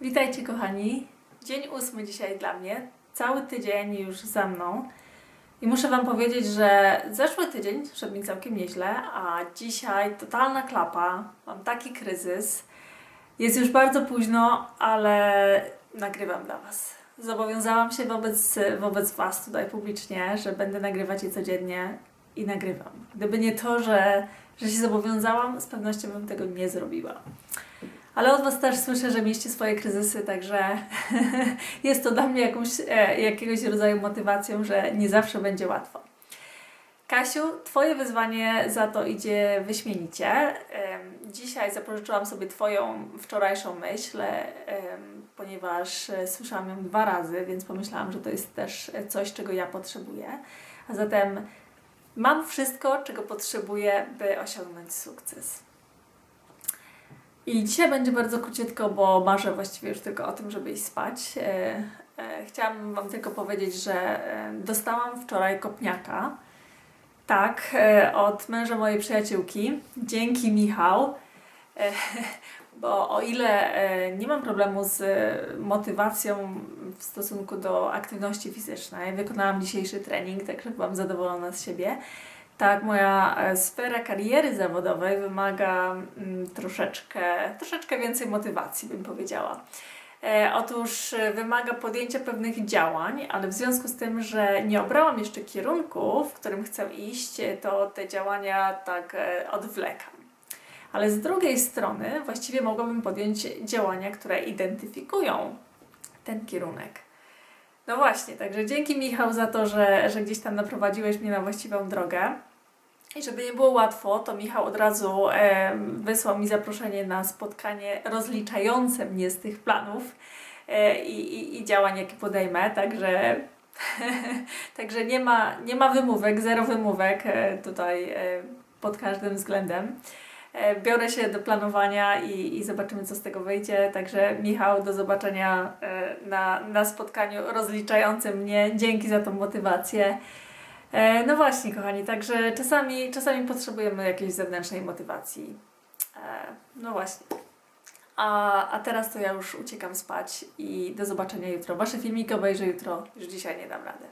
Witajcie kochani. Dzień ósmy dzisiaj dla mnie. Cały tydzień już za mną. I muszę Wam powiedzieć, że zeszły tydzień szedł mi całkiem nieźle, a dzisiaj totalna klapa. Mam taki kryzys. Jest już bardzo późno, ale nagrywam dla Was. Zobowiązałam się wobec, wobec Was tutaj publicznie, że będę nagrywać je codziennie i nagrywam. Gdyby nie to, że, że się zobowiązałam, z pewnością bym tego nie zrobiła. Ale od Was też słyszę, że mieście swoje kryzysy, także jest to dla mnie jakąś, e, jakiegoś rodzaju motywacją, że nie zawsze będzie łatwo. Kasiu, Twoje wyzwanie za to idzie wyśmienicie. Dzisiaj zapożyczyłam sobie Twoją wczorajszą myśl, ponieważ e, słyszałam ją dwa razy, więc pomyślałam, że to jest też coś, czego ja potrzebuję. A zatem mam wszystko, czego potrzebuję, by osiągnąć sukces. I dzisiaj będzie bardzo króciutko, bo marzę właściwie już tylko o tym, żeby iść spać. E, e, chciałam Wam tylko powiedzieć, że e, dostałam wczoraj kopniaka. Tak, od męża mojej przyjaciółki. Dzięki Michał. Bo o ile nie mam problemu z motywacją w stosunku do aktywności fizycznej, wykonałam dzisiejszy trening, także byłam zadowolona z siebie. Tak, moja e, sfera kariery zawodowej wymaga mm, troszeczkę, troszeczkę więcej motywacji, bym powiedziała. E, otóż e, wymaga podjęcia pewnych działań, ale w związku z tym, że nie obrałam jeszcze kierunku, w którym chcę iść, to te działania tak odwlekam. Ale z drugiej strony właściwie mogłabym podjąć działania, które identyfikują ten kierunek. No właśnie, także dzięki Michał za to, że, że gdzieś tam naprowadziłeś mnie na właściwą drogę. Żeby nie było łatwo, to Michał od razu em, wysłał mi zaproszenie na spotkanie rozliczające mnie z tych planów e, i, i, działań, jakie podejmę. Także, także nie, ma, nie ma wymówek, zero wymówek e, tutaj e, pod każdym względem. E, Biorę się do planowania i, i zobaczymy, co z tego wyjdzie. Także Michał, do zobaczenia e, na, na spotkaniu rozliczającym mnie. Dzięki za tą motywację. E, No właśnie, kochani, także czasami, czasami potrzebujemy jakiejś zewnętrznej motywacji. E, No właśnie. A, a teraz to ja już uciekam spać i do zobaczenia jutro. Wasze filmiki obejrzę jutro, już dzisiaj nie dam rady.